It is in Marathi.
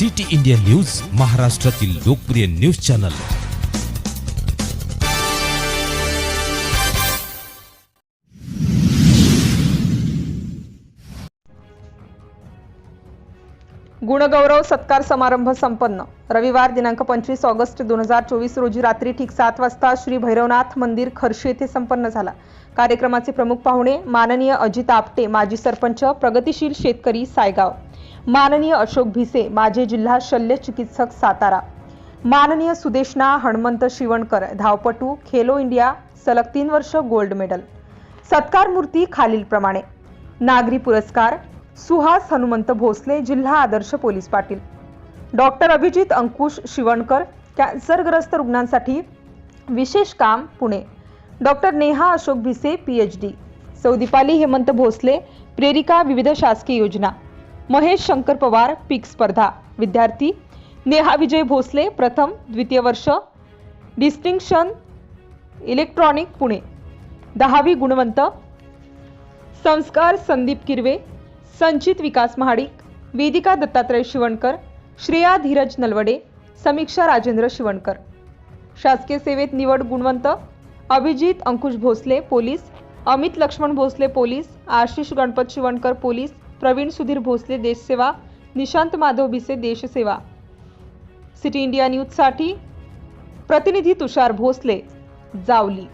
सिटी इंडिया न्यूज महाराष्ट्रातील लोकप्रिय न्यूज चॅनल. गुणगौरव सत्कार समारंभ संपन्न. रविवार दिनांक पंचवीस ऑगस्ट दोन हजार चोवीस रोजी रात्री ठीक सात वाजता श्री भैरवनाथ मंदिर खर्शी येथे संपन्न झाला. कार्यक्रमाचे प्रमुख पाहुणे माननीय अजित आपटे माजी सरपंच प्रगतिशील शेतकरी सायगाव. माननीय अशोक भिसे माजी जिल्हा शल्य चिकित्सक सातारा. माननीय सुदेशना हणमंत शिवणकर धावपटू खेलो इंडिया सलग तीन वर्ष गोल्ड मेडल. सत्कार मूर्ती खालीलप्रमाणे नागरी पुरस्कार सुहास हनुमंत भोसले जिल्हा आदर्श पोलीस पाटील. डॉक्टर अभिजित अंकुश शिवणकर कॅन्सरग्रस्त रुग्णांसाठी विशेष काम Pune. Doctor Neha Ashok Bhise P H D सौदीपाली Hemant Bhosale प्रेरिका विविध शासकीय योजना. महेश शंकर पवार पीक स्पर्धा. विद्यार्थी नेहा विजय भोसले प्रथम द्वितीय वर्ष. Distinction electronic Pune. दहावी गुणवंत. संस्कार संदीप किरवे संचित विकास महाडिक वेदिका दत्तात्रय शिवणकर श्रेया धीरज नलवडे समीक्षा राजेंद्र शिवणकर. शासकीय सेवेत निवड गुणवंत. Abhijit Ankush Bhosale police. Amit Laxman Bhosale police. Ashish Ganpat Shivankar police. Pravin Sudhir Bhosale देशसेवा निशांत माधव भिसे देशसेवा. सिटी इंडिया न्यूजसाठी प्रतिनिधी तुषार भोसले जावली.